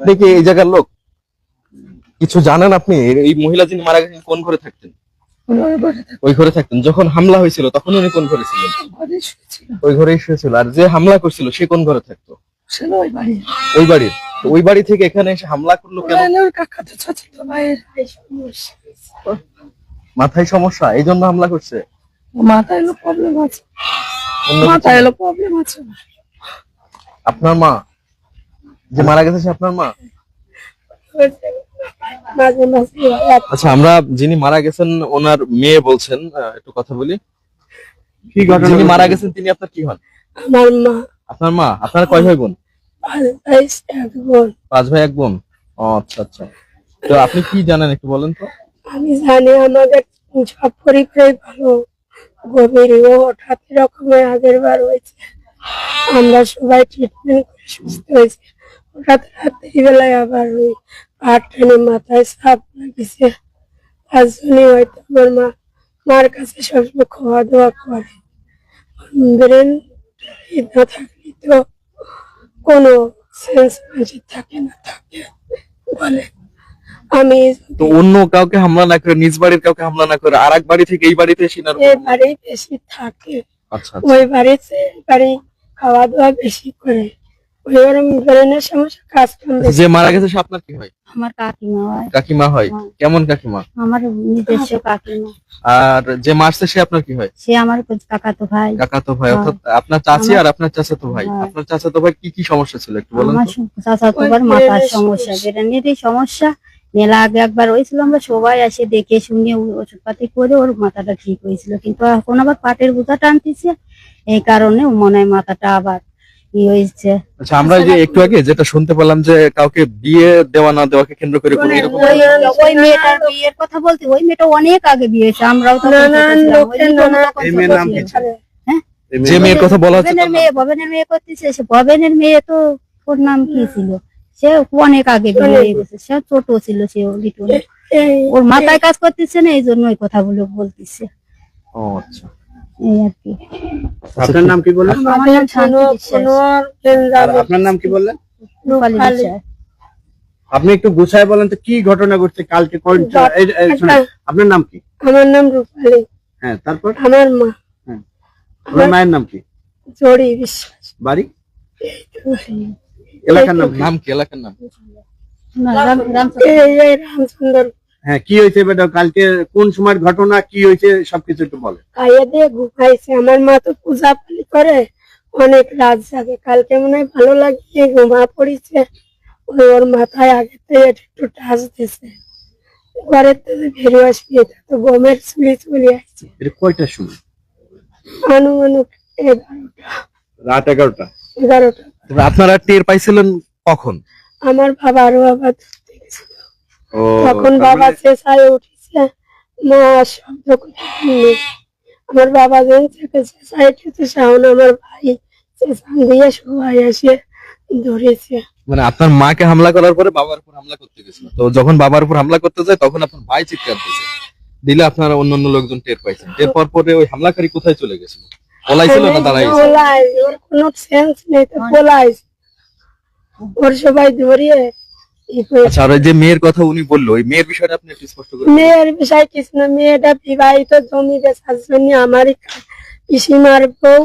আপনি কি এই জায়গার লোক? কিছু জানেন আপনি? এই মহিলা যিনি মারা গেছেন কোন ঘরে থাকতেন? ওই ঘরে থাকতেন। যখন হামলা হয়েছিল তখন উনি কোন ঘরে ছিলেন? ওই ঘরেই শুয়েছিল। আর যে হামলা করছিল সে কোন ঘরে থাকতো? ওই বাড়ির। ওই বাড়ি থেকে এখানে এসে হামলা করল কেন? মাথায় সমস্যা? এই জন্য হামলা করছে? মাথায় প্রবলেম আছে। মাথায় প্রবলেম আছে। আপনার মা? যে মারা গেছে সে আপনার মা? আচ্ছা আমরা যিনি মারা গেছেন ওনার মেয়ে বলছেন একটু কথা বলি। কি ঘটনা যিনি মারা গেছেন তিনি আপনার কি হন? আমার মা। আপনার মা? আপনার কয় ভাই বোন? পাঁচ ভাই এক বোন। ও আচ্ছা আচ্ছা। তো আপনি কি জানেন একটু বলেন তো? আমি জানি আমাদের সব পরিবারই ভালো। গভীর ও হঠাৎ রকমের আগের বার হয়েছে। আমরা সবাই ট্রিটমেন্ট করে সুস্থ হয়েছে। আবার ওই টেনে মাথায় সাপ লাগেছে তার হয়তো আমার মা মার কাছে সবসময় খাওয়া দাওয়া করে ব্রেন না থাকলে তো কোনো সেন্স থাকে না থাকে বলে। আমি তো অন্য কাউকে হামলা না করে নিজ বাড়ির কাউকে হামলা না করে আর এক বাড়ি থেকে এই বাড়িতে এসে না এই বাড়ি বেশি থাকে। আচ্ছা আচ্ছা। ওই বাড়িতে বাড়ি খাওয়া দাওয়া বেশি করে। যে মারা গেছে সে আপনার কি হয়? আমার কাকিমা হয়। কাকিমা হয়? হ্যাঁ। কেমন কাকিমা? আমার নিজস্ব কাকিমা। আর যে মারছে সে আপনার কি হয়? সে আমার কাকাতো ভাই। কাকাতো ভাই হ্যাঁ। অর্থাৎ আপনার চাচি আর আপনার চাচাতো ভাই। হ্যাঁ। আপনার চাচাতো ভাই কি কি সমস্যা ছিল একটু বলেন আমার তো? চাচা মাথার সমস্যা সমস্যা। ব্রেনেরই সমস্যা। মেলা আগে একবার হয়েছিল আমরা সবাই আসে দেখে শুনে ও- ওষুধপাতি করে ওর মাথাটা ঠিক হয়েছিল। কিন্তু এখন আবার পাটের বোঝা টানতেছে এই কারণে মনে হয় মাথাটা আবার ই হয়েছে? আচ্ছা আমরা যে একটু আগে যেটা শুনতে পেলাম যে কাউকে বিয়ে দেওয়া না দেওয়াকে কেন্দ্র করে কোনো এরকম ওই ওই মেয়েটার বিয়ের কথা বলতে ওই মেয়েটা অনেক আগে বিয়ে হয়েছে আমরাও তখন নানান ছোট লোকের নানা- এই মেয়ের নাম কি ছিল। ছিল? যে মেয়ের কথা বলা হচ্ছে ভবেনের মেয়ে ভবেনের মেয়ে করতেছে সে। ভবেনের মেয়ে তো ওর নাম কি ছিল? সে অনেক আগে বিয়ে হয়ে গেছে। সে ছোট ছিল সে ওর মাথায় কাজ করতেছে না এই জন্য ওই কথাগুলো বলতেছে। ও আচ্ছা। এই আর কি। আপনার নাম কি বললেন? আমার নাম শান্তি কোনো আর আপনার নাম কি বললেন? রূপালী। আপনি একটু গুছায় বলেন তো কি ঘটনা ঘটছে কালকে? কোন আপনার নাম কি? আমার নাম রূপালী হ্যাঁ তারপর? আমার মা। আপনার মায়ের নাম কি? জড়ি বিশ্বাস। বাড়ি? এলাকার নাম কি? নাম কি? এলাকার নাম? রামচন্দ্র। হ্যাঁ কি হয়েছে বেটা? কালকে কোন সময়ের ঘটনা কি হয়েছে সবকিছু একটু বলেন খাইয়ে দিয়ে ঘুমাইছে। আমার মা তো পূজা পালি করে অনেক রাত জাগে। কালকে মনে হয় ভালো লাগিয়ে ঘুমা পড়িছে। ওর মাথায় একটু টাচ দিছে। ঘরের বেরিয়ে আসবি তো গমের চুলি চুলি আসছে। এটা কয়টার সময় আনুমানুক এগারোটা। রাত এগারোটা। এগারোটা। আপনারা টের পাইছিলেন কখন? আমার বাবা আরও ও তখন বাবা মানে- চেঁচায় উঠেছে মা শব্দ করে আমার বাবা থেকে উঠেছে শাহন আমার ভাই চেঁচান দিয়ে সবাই এসে ধরেছে। মানে আপনার মাকে হামলা করার পরে বাবার উপর হামলা করতে গেছিল। তো যখন বাবার উপর হামলা করতে যায় তখন আপনার ভাই চিৎকার দিয়েছে দিলে আপনারা অন্য লোকজন টের পাইছেন টের পর পরে ওই হামলাকারী কোথায় চলে গেছিল? পলাইছিল না দাঁড়াইছিল পলাই ওর কোনো সেন্স নেই তো পলাই ওর সবাই ধরিয়ে আচ্ছা আর যে মেয়ের কথা উনি বলল ওই মেয়ের বিষয়টা আপনি একটু স্পষ্ট করে মেয়ের বিষয় কিছু মেয়েটা বিবাহিত জমি বেচার আমারই পিসিমার বউ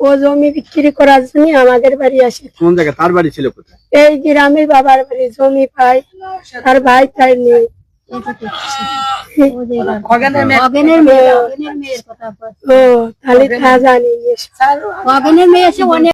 ও জমি বিক্রি করার জন্য আমাদের বাড়ি আসে। কোন জায়গায়? তার বাড়ি ছিল কোথায়? এই গ্রামে বাবার বাড়ি জমি পাই আর ভাই তাই নেই। ও মেয়ে। ও তাহলে তা জানি। মেয়ে অনেক